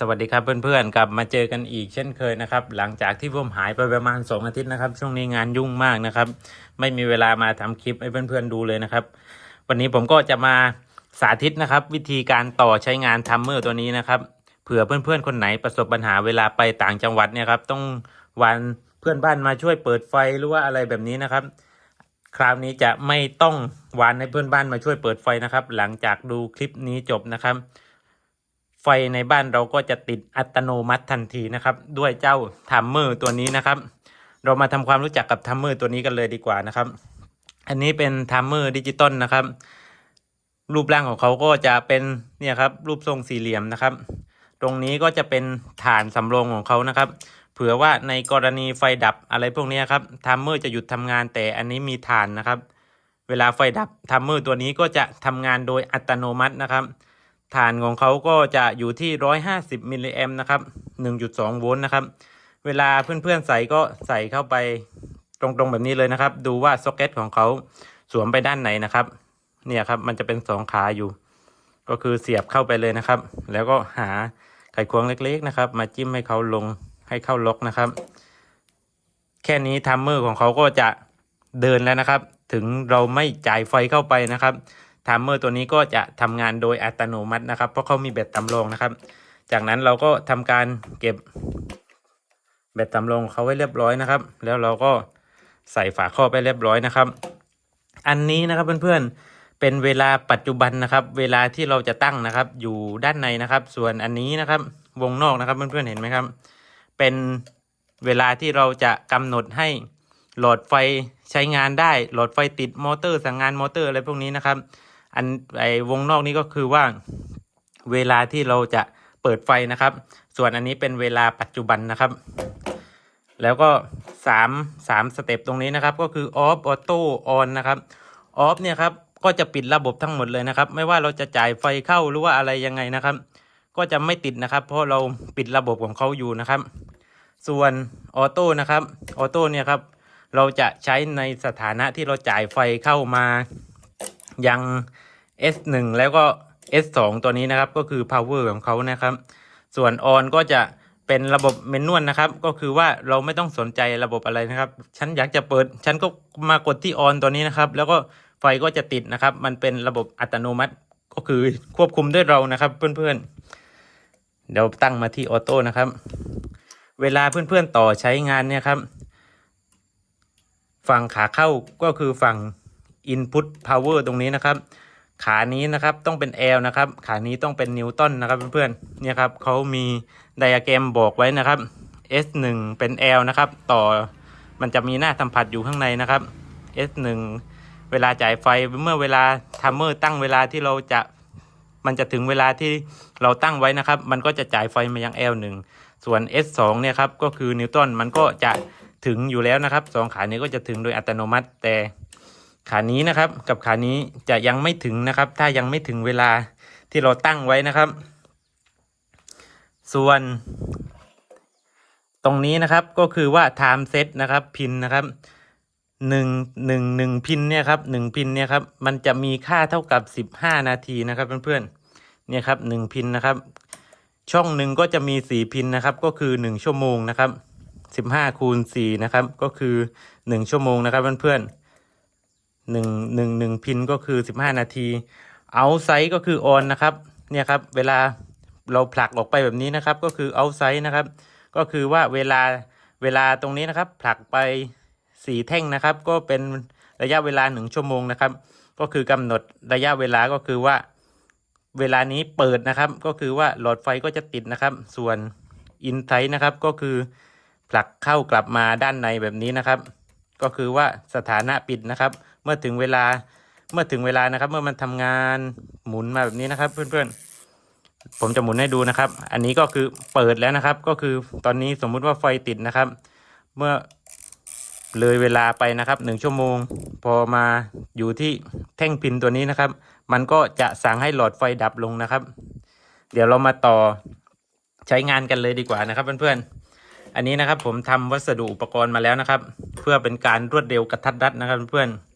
สวัสดีครับเพื่อนๆกลับมาเจอกันอีกเช่นเคยนะครับ หลังจากที่ผมหายไปประมาณ 2 อาทิตย์นะครับ ช่วงนี้งานยุ่งมากนะครับ ไม่มีเวลามาทำคลิปให้เพื่อนๆดูเลยนะครับ วันนี้ผมก็จะมาสาธิตนะครับ วิธีการต่อใช้งานทัมเมอร์ตัวนี้นะครับเผื่อเพื่อนๆคนไหนประสบปัญหาเวลาไปต่างจังหวัดเนี่ยครับต้องวันเพื่อนบ้านมาช่วยเปิดไฟหรือว่าอะไรแบบนี้นะครับ คราวนี้จะไม่ต้องวานให้เพื่อนบ้านมาช่วยเปิดไฟนะครับ หลังจากดูคลิปนี้จบนะครับ ไฟในบ้านเราก็จะติดอัตโนมัติทันทีนะครับ ด้วยเจ้าทัมเมอร์ตัวนี้นะครับ เรามาทำความรู้จักกับทัมเมอร์ตัวนี้กันเลยดีกว่านะครับ อันนี้เป็นทัมเมอร์ดิจิตอลนะครับ รูปร่างของเขาก็จะเป็นเนี่ยครับรูปทรงสี่เหลี่ยมนะครับ ตรงนี้ก็จะเป็นฐานสำรองของเขานะครับ เผื่อว่าในกรณีไฟดับอะไรพวกนี้ครับทัมเมอร์จะหยุดทำงานแต่อันนี้มีฐานนะครับ เวลาไฟดับทัมเมอร์ตัวนี้ก็จะทำงานโดยอัตโนมัตินะครับ ฐานของเขาก็จะอยู่ที่ 150 มิลลิแอมนะครับ 1.2 โวลต์นะครับ เวลาเพื่อนๆใส่ก็ใส่เข้าไปตรงๆแบบนี้เลยนะครับ ดูว่าซ็อกเก็ตของเขาสวมไปด้านไหนนะครับ เนี่ยครับมันจะเป็นสองขาอยู่ ก็คือเสียบเข้าไปเลยนะครับ แล้วก็หาไขควงเล็กๆนะครับ มาจิ้มให้เขาลงให้เข้าล็อกนะครับ แค่นี้ทัมเมอร์ของเขาก็จะเดินแล้วนะครับ ถึงเราไม่จ่ายไฟเข้าไปนะครับ ไทัมเมอร์ตัวนี้ก็จะทำงานโดยอัตโนมัตินะครับ เพราะเขามีแบตสำรองนะครับ จากนั้นเราก็ทำการเก็บแบตสำรองเขาไว้เรียบร้อยนะครับ แล้วเราก็ใส่ฝาครอบไปเรียบร้อยนะครับ อันนี้นะครับเพื่อนๆเป็นเวลาปัจจุบันนะครับ เวลาที่เราจะตั้งนะครับ อยู่ด้านในนะครับ ส่วนอันนี้นะครับ วงนอกนะครับเพื่อนๆเห็นไหมครับ เป็นเวลาที่เราจะกำหนดให้หลอดไฟใช้งานได้ หลอดไฟติดมอเตอร์สั่งงานมอเตอร์อะไรพวกนี้นะครับ อันไอวงนอกนี้ก็คือว่าเวลาที่เราจะเปิดไฟนะครับ ส่วนอันนี้เป็นเวลาปัจจุบันนะครับ แล้วก็สามสามสเต็ปตรงนี้นะครับ ก็คือออฟออโต้ออนนะครับออฟเนี่ยครับก็จะปิดระบบทั้งหมดเลยนะครับ ไม่ว่าเราจะจ่ายไฟเข้าหรือว่าอะไรยังไงนะครับ ก็จะไม่ติดนะครับ เพราะเราปิดระบบของเขาอยู่นะครับ ส่วนออโต้นะครับออโต้เนี่ยครับเราจะใช้ในสถานะที่เราจ่ายไฟเข้ามายัง S1 แล้วก็ S2 ตัวนี้นะครับก็คือ power ของเขานะครับ ส่วน on ก็จะเป็นระบบเมนนวลนะครับ ก็คือว่าเราไม่ต้องสนใจระบบอะไรนะครับ ฉันอยากจะเปิด ฉันก็มากดที่ on ตัวนี้นะครับ แล้วก็ไฟก็จะติดนะครับ มันเป็นระบบอัตโนมัติก็คือควบคุมด้วยเรานะครับ เพื่อนๆ เดี๋ยวตั้งมาที่ออโต้นะครับ เวลาเพื่อนๆต่อใช้งานเนี่ยครับ ฝั่งขาเข้าก็คือฝั่ง input power ตรงนี้นะครับ ขานี้นะครับต้องเป็น L นะครับขานี้ต้องเป็นนิวตันนะครับเพื่อนๆเนี่ยครับเขามีไดอะแกรมบอกไว้นะครับ S1 เป็น L นะครับต่อมันจะมีหน้าสัมผัสอยู่ข้างในนะครับ S1 เวลาจ่ายไฟเมื่อเวลาทัมเมอร์ตั้งเวลาที่เราจะมันจะถึงเวลาที่เราตั้งไว้นะครับ มันก็จะจ่ายไฟมายัง L1 ส่วน S2 เนี่ยครับก็คือนิวตันมันก็จะถึงอยู่แล้วนะครับสองขานี้ก็จะถึงโดยอัตโนมัติแต่ ขานี้นะครับ กับขานี้จะยังไม่ถึงนะครับ ถ้ายังไม่ถึงเวลาที่เราตั้งไว้นะครับ ส่วนตรงนี้นะครับก็คือว่า time set นะครับพินนะครับหนึ่งหนึ่งหนึ่งพินเนี่ยครับหนึ่งพินเนี่ยครับมันจะมีค่าเท่ากับสิบห้านาทีนะครับเพื่อนๆเนี่ยครับหนึ่งพินนะครับ ช่องหนึ่งก็จะมีสี่พินนะครับ ก็คือหนึ่งชั่วโมงนะครับสิบห้าคูณสี่นะครับ ก็คือหนึ่งชั่วโมงนะครับเพื่อนๆ หนึ่งหนึ่งหนึ่งพินก็คือสิบห้านาทีเอาไซส์ก็คือออนนะครับเนี่ยครับเวลาเราผลักออกไปแบบนี้นะครับ ก็คือเอาไซส์นะครับ ก็คือว่าเวลาเวลาตรงนี้นะครับ ผลักไปสี่แท่งนะครับ ก็เป็นระยะเวลาหนึ่งชั่วโมงนะครับ ก็คือกำหนดระยะเวลาก็คือว่า เวลานี้เปิดนะครับ ก็คือว่าหลอดไฟก็จะติดนะครับ ส่วนอินไซต์นะครับก็คือผลักเข้ากลับมาด้านในแบบนี้นะครับ ก็คือว่าสถานะปิดนะครับ เมื่อถึงเวลาเมื่อถึงเวลานะครับ เมื่อมันทำงานหมุนมาแบบนี้นะครับ เพื่อนๆ ผมจะหมุนให้ดูนะครับ อันนี้ก็คือเปิดแล้วนะครับ ก็คือตอนนี้สมมุติว่าไฟติดนะครับ เมื่อเลยเวลาไปนะครับหนึ่งชั่วโมง พอมาอยู่ที่แท่งพินตัวนี้นะครับ มันก็จะสั่งให้หลอดไฟดับลงนะครับ เดี๋ยวเรามาต่อใช้งานกันเลยดีกว่านะครับเพื่อนๆ อันนี้นะครับผมทำวัสดุอุปกรณ์มาแล้วนะครับ เพื่อเป็นการรวดเร็วกระทัดรัดนะครับเพื่อนๆ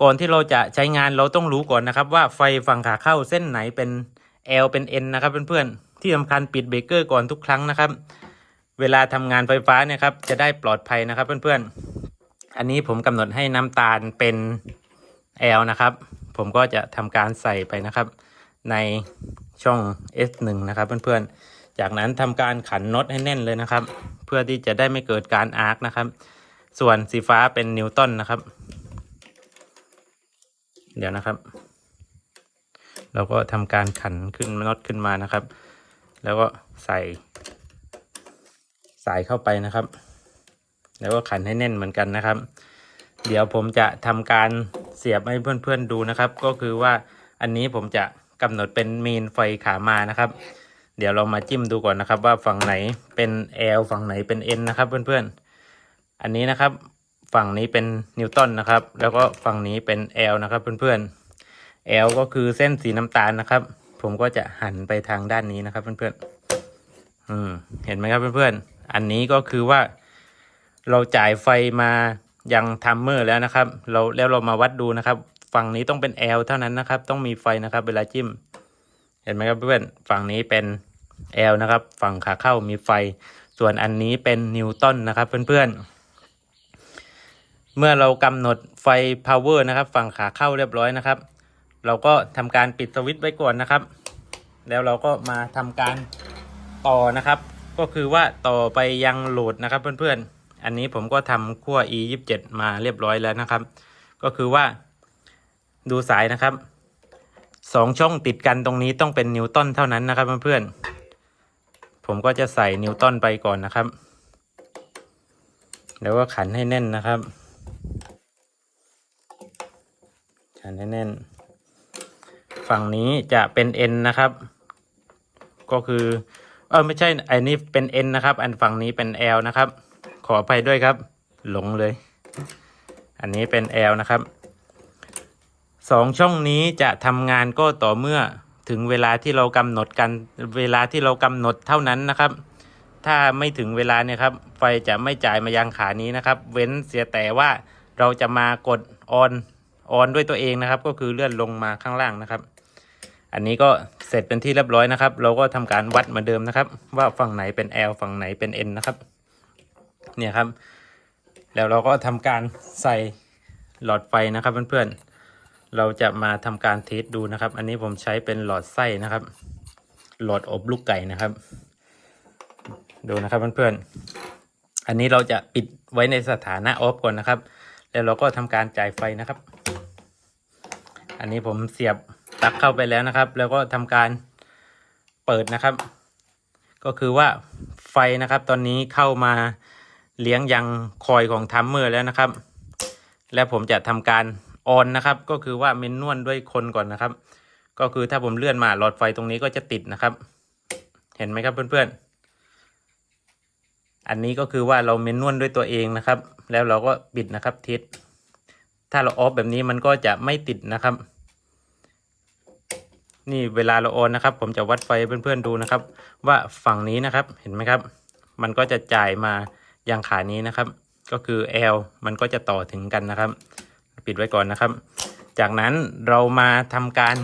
ก่อนที่เราจะใช้งานเราต้องรู้ก่อนนะครับ ว่าไฟฝั่งขาเข้าเส้นไหนเป็น L เป็น N นะครับเพื่อนๆที่สำคัญปิดเบรกเกอร์ก่อนทุกครั้งนะครับ เวลาทำงานไฟฟ้าเนี่ยครับจะได้ปลอดภัยนะครับเพื่อนๆ อันนี้ผมกำหนดให้น้ำตาลเป็น L นะครับ ผมก็จะทำการใส่ไปนะครับ ในช่อง S1 นะครับเพื่อนๆ จากนั้นทำการขันน็อตให้แน่นเลยนะครับ เพื่อที่จะได้ไม่เกิดการอาร์คนะครับ ส่วนสีฟ้าเป็นนิวตันนะครับ เดี๋ยวนะครับ เราก็ทำการขันขึ้นน็อตขึ้นมานะครับ แล้วก็ใส่สายเข้าไปนะครับ แล้วก็ขันให้แน่นเหมือนกันนะครับ เดี๋ยวผมจะทำการเสียบให้เพื่อนๆดูนะครับ ก็คือว่าอันนี้ผมจะกำหนดเป็นมีนไฟขามานะครับ เดี๋ยวเรามาจิ้มดูก่อนนะครับ ว่าฝั่งไหนเป็น L ฝั่งไหนเป็น N นะครับ เพื่อนๆ อันนี้นะครับ ฝั่งนี้เป็นนิวตันนะครับ แล้วก็ฝั่งนี้เป็น L นะครับเพื่อนๆ L ก็คือเส้นสีน้ำตาลนะครับ ผมก็จะหันไปทางด้านนี้นะครับเพื่อนๆอืมเห็นไหมครับเพื่อนๆ อันนี้ก็คือว่า เราจ่ายไฟมายังทัมเมอร์แล้วนะครับ เราแล้วเรามาวัดดูนะครับ ฝั่งนี้ต้องเป็น L เท่านั้นนะครับ ต้องมีไฟนะครับ เวลาจิ้ม เห็นไหมครับเพื่อนๆฝั่งนี้เป็น L นะครับ ฝั่งขาเข้ามีไฟ ส่วนอันนี้เป็นนิวตันนะครับเพื่อนๆ เมื่อเรากำหนดไฟ power นะครับ ฝั่งขาเข้าเรียบร้อยนะครับ เราก็ทำการปิดสวิตช์ไว้ก่อนนะครับ แล้วเราก็มาทำการต่อนะครับ ก็คือว่าต่อไปยังโหลดนะครับเพื่อนๆ อันนี้ผมก็ทำขั้ว e 2 7มาเรียบร้อยแล้วนะครับ ก็คือว่าดูสายนะครับสองช่องติดกันตรงนี้ต้องเป็นนิวตันเท่านั้นนะครับเพื่อนๆ ผมก็จะใส่นิวตันไปก่อนนะครับ แล้วก็ขันให้แน่นนะครับ ขันให้แน่น ฝั่งนี้จะเป็น N นะครับ ก็คือ เออไม่ใช่อันนี้เป็น N นะครับ อันฝั่งนี้เป็น L นะครับ ขออภัยด้วยครับ หลงเลย อันนี้เป็น L นะครับสองช่องนี้จะทำงานก็ต่อเมื่อถึงเวลาที่เรากำหนดกันเวลาที่เรากำหนดเท่านั้นนะครับ ถ้าไม่ถึงเวลาเนี่ยครับ ไฟจะไม่จ่ายมายังขานี้นะครับ เว้นเสียแต่ว่าเราจะมากดออน ออนด้วยตัวเองนะครับ ก็คือเลื่อนลงมาข้างล่างนะครับ อันนี้ก็เสร็จเป็นที่เรียบร้อยนะครับ เราก็ทำการวัดเหมือนเดิมนะครับ ว่าฝั่งไหนเป็น L ฝั่งไหนเป็น N นะครับ เนี่ยครับ แล้วเราก็ทำการใส่หลอดไฟนะครับเพื่อนๆ เราจะมาทำการเทสดูนะครับ อันนี้ผมใช้เป็นหลอดไส้นะครับ หลอดอบลูกไก่นะครับ ดูนะครับเพื่อนๆ อันนี้เราจะปิดไว้ในสถานะออฟก่อนนะครับ แล้วเราก็ทำการจ่ายไฟนะครับ อันนี้ผมเสียบปลั๊กเข้าไปแล้วนะครับ แล้วก็ทำการเปิดนะครับ ก็คือว่าไฟนะครับ ตอนนี้เข้ามาเลี้ยงยังคอยของทัมเมอร์แล้วนะครับ แล้วผมจะทำการออนนะครับ ก็คือว่าเมนนวลด้วยคนก่อนนะครับ ก็คือถ้าผมเลื่อนมาหลอดไฟตรงนี้ก็จะติดนะครับ เห็นไหมครับเพื่อนๆ อันนี้ก็คือว่าเราเมนนวลด้วยตัวเองนะครับ แล้วเราก็ปิดนะครับทิศถ้าเราออฟแบบนี้มันก็จะไม่ติดนะครับ นี่เวลาเราออนนะครับ ผมจะวัดไฟเพื่อนๆดูนะครับ ว่าฝั่งนี้นะครับเห็นไหมครับ มันก็จะจ่ายมายังขานี้นะครับ ก็คือ L มันก็จะต่อถึงกันนะครับ ปิดไว้ก่อนนะครับ จากนั้นเรามาทำการ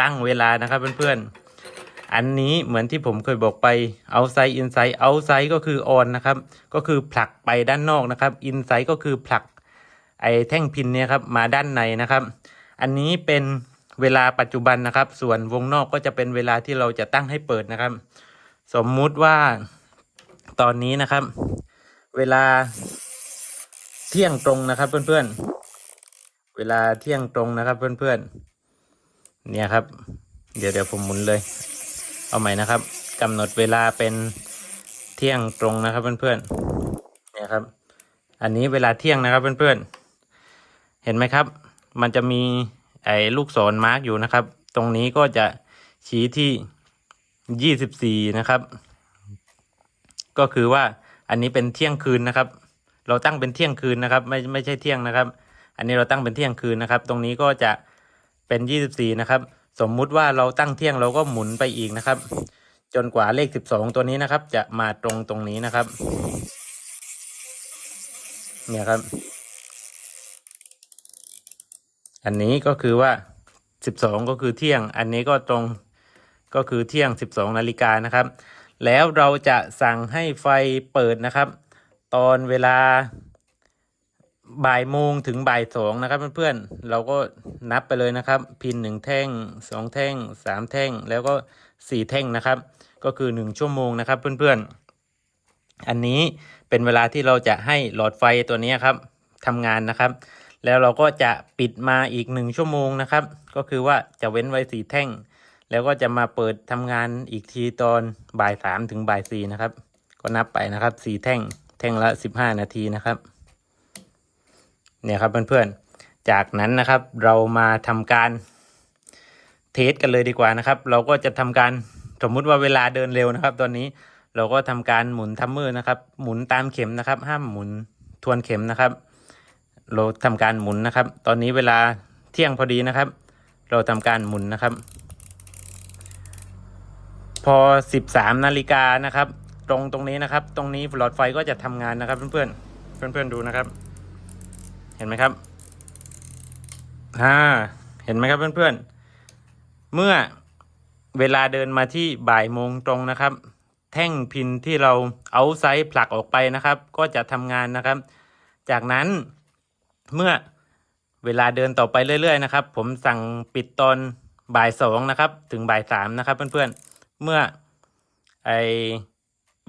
ตั้งเวลานะครับเพื่อนๆ อันนี้เหมือนที่ผมเคยบอกไป outside inside outside ก็คือ on นนะครับ ก็คือผลักไปด้านนอกนะครับ inside ก็คือผลักไอแท่งพินเนี่ยครับมาด้านในนะครับ อันนี้เป็น เวลาปัจจุบันนะครับ ส่วนวงนอกก็จะเป็นเวลาที่เราจะตั้งให้เปิดนะครับ สมมุติว่าตอนนี้นะครับ เวลาเที่ยงตรงนะครับ เพื่อนๆ เวลาเที่ยงตรงนะครับ เพื่อนๆ เนี่ยครับ เดี๋ยวเดี๋ยวผมหมุนเลย เอาใหม่นะครับกำหนดเวลาเป็นเที่ยงตรงนะครับ เพื่อนๆ เนี่ยครับ อันนี้เวลาเที่ยงนะครับ เพื่อนๆ เห็นไหมครับ มันจะมี ไอ้ลูกศรมาร์กอยู่นะครับ ตรงนี้ก็จะชี้ที่ยี่สิบสี่นะครับ ก็คือว่าอันนี้เป็นเที่ยงคืนนะครับ เราตั้งเป็นเที่ยงคืนนะครับ ไม่ไม่ใช่เที่ยงนะครับ อันนี้เราตั้งเป็นเที่ยงคืนนะครับ ตรงนี้ก็จะเป็นยี่สิบสี่นะครับ สมมุติว่าเราตั้งเที่ยงเราก็หมุนไปอีกนะครับ จนกว่าเลขสิบสองตัวนี้นะครับ จะมาตรงตรงนี้นะครับ เนี่ยครับ อันนี้ก็คือว่าสิบสองก็คือเที่ยง อันนี้ก็ตรงก็คือเที่ยง 12 นาฬิกานะครับ แล้วเราจะสั่งให้ไฟเปิดนะครับ ตอนเวลาบ่ายโมงถึงบ่ายสองนะครับเพื่อนๆ เราก็นับไปเลยนะครับ พินหนึ่งแท่งสองแท่งสามแท่งแล้วก็สี่แท่งนะครับ ก็คือหนึ่งชั่วโมงนะครับเพื่อนๆ อันนี้เป็นเวลาที่เราจะให้หลอดไฟตัวนี้ครับทำงานนะครับ แล้วเราก็จะปิดมาอีกหนึ่งชั่วโมงนะครับ ก็คือว่าจะเว้นไว้สี่แท่ง แล้วก็จะมาเปิดทำงานอีกทีตอนบ่ายสามถึงบ่ายสี่นะครับ ก็นับไปนะครับสี่แท่งแท่งละสิบห้านาทีนะครับ เนี่ยครับเพื่อนๆ จากนั้นนะครับเรามาทำการเทสกันเลยดีกว่านะครับ เราก็จะทำการสมมุติว่าเวลาเดินเร็วนะครับ ตอนนี้เราก็ทำการหมุนทัมเมอร์นะครับ หมุนตามเข็มนะครับ ห้ามหมุนทวนเข็มนะครับ เราทำการหมุนนะครับ ตอนนี้เวลาเที่ยงพอดีนะครับ เราทำการหมุนนะครับ พอ 13 นาฬิกานะครับ ตรงตรงนี้นะครับ ตรงนี้หลอดไฟก็จะทำงานนะครับ เพื่อนๆเพื่อนๆดูนะครับ เห็นไหมครับอ่าเห็นไหมครับเพื่อนๆเมื่อเวลาเดินมาที่บ่ายโมงตรงนะครับ แท่งพินที่เราเอาไซส์ผลักออกไปนะครับ ก็จะทำงานนะครับ จากนั้น เมื่อเวลาเดินต่อไปเรื่อยๆนะครับ ผมสั่งปิดตอนบ่ายสองนะครับ ถึงบ่ายสามนะครับ เพื่อนๆ เมื่อไอ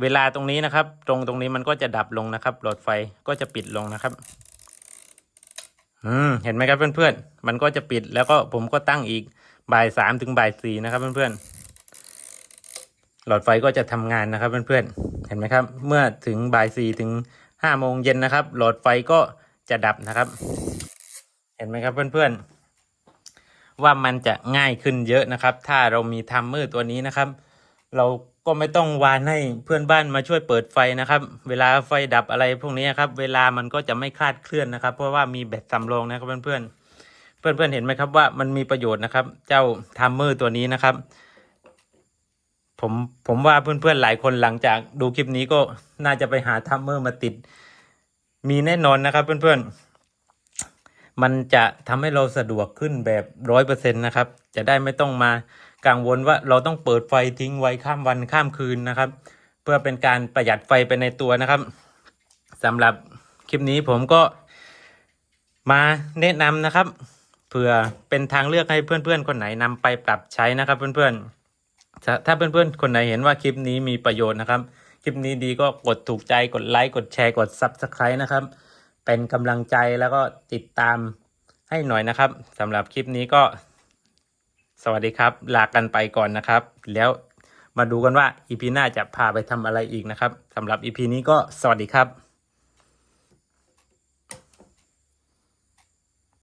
เวลาตรงนี้นะครับ ตรงตรงนี้มันก็จะดับลงนะครับหลอดไฟก็จะปิดลงนะครับอืมเห็นไหมครับเพื่อนๆ มันก็จะปิดแล้วก็ผมก็ตั้งอีกบ่ายสามถึงบ่ายสี่นะครับเพื่อนๆ หลอดไฟก็จะทำงานนะครับเพื่อนๆ เห็นไหมครับ เมื่อถึงบ่ายสี่ถึงห้าโมงเย็นนะครับ หลอดไฟก็ จะดับนะครับ เห็นไหมครับเพื่อนๆ ว่ามันจะง่ายขึ้นเยอะนะครับ ถ้าเรามีทัมเมอร์ตัวนี้นะครับ เราก็ไม่ต้องวานให้เพื่อนบ้านมาช่วยเปิดไฟนะครับ เวลาไฟดับอะไรพวกนี้ครับ เวลามันก็จะไม่คลาดเคลื่อนนะครับ เพราะว่ามีแบตสำรองนะครับเพื่อนๆเพื่อนๆเห็นไหมครับว่ามันมีประโยชน์นะครับ เจ้าทัมเมอร์ตัวนี้นะครับ ผมผมว่าเพื่อนๆหลายคนหลังจากดูคลิปนี้ก็น่าจะไปหาทัมเมอร์มาติด มีแน่นอนนะครับเพื่อนๆ มันจะทำให้เราสะดวกขึ้นแบบร้อยเปอร์เซ็นต์นะครับ จะได้ไม่ต้องมากังวลว่าเราต้องเปิดไฟทิ้งไว้ข้ามวันข้ามคืนนะครับ เพื่อเป็นการประหยัดไฟไปในตัวนะครับสำหรับคลิปนี้ผมก็มาแนะนำนะครับเผื่อเป็นทางเลือกให้เพื่อนๆ คนไหนนำไปปรับใช้นะครับเพื่อนๆ ถ้าเพื่อนๆ คนไหนเห็นว่าคลิปนี้มีประโยชน์นะครับ คลิปนี้ดีก็กดถูกใจกดไลค์กดแชร์กด Subscribe นะครับ เป็นกำลังใจแล้วก็ติดตามให้หน่อยนะครับสำหรับคลิปนี้ก็ สวัสดีครับ ลากันไปก่อนนะครับ แล้วมาดูกันว่าอีพีหน้าจะพาไปทำอะไรอีกนะครับสำหรับอีพีนี้ก็สวัสดีครับ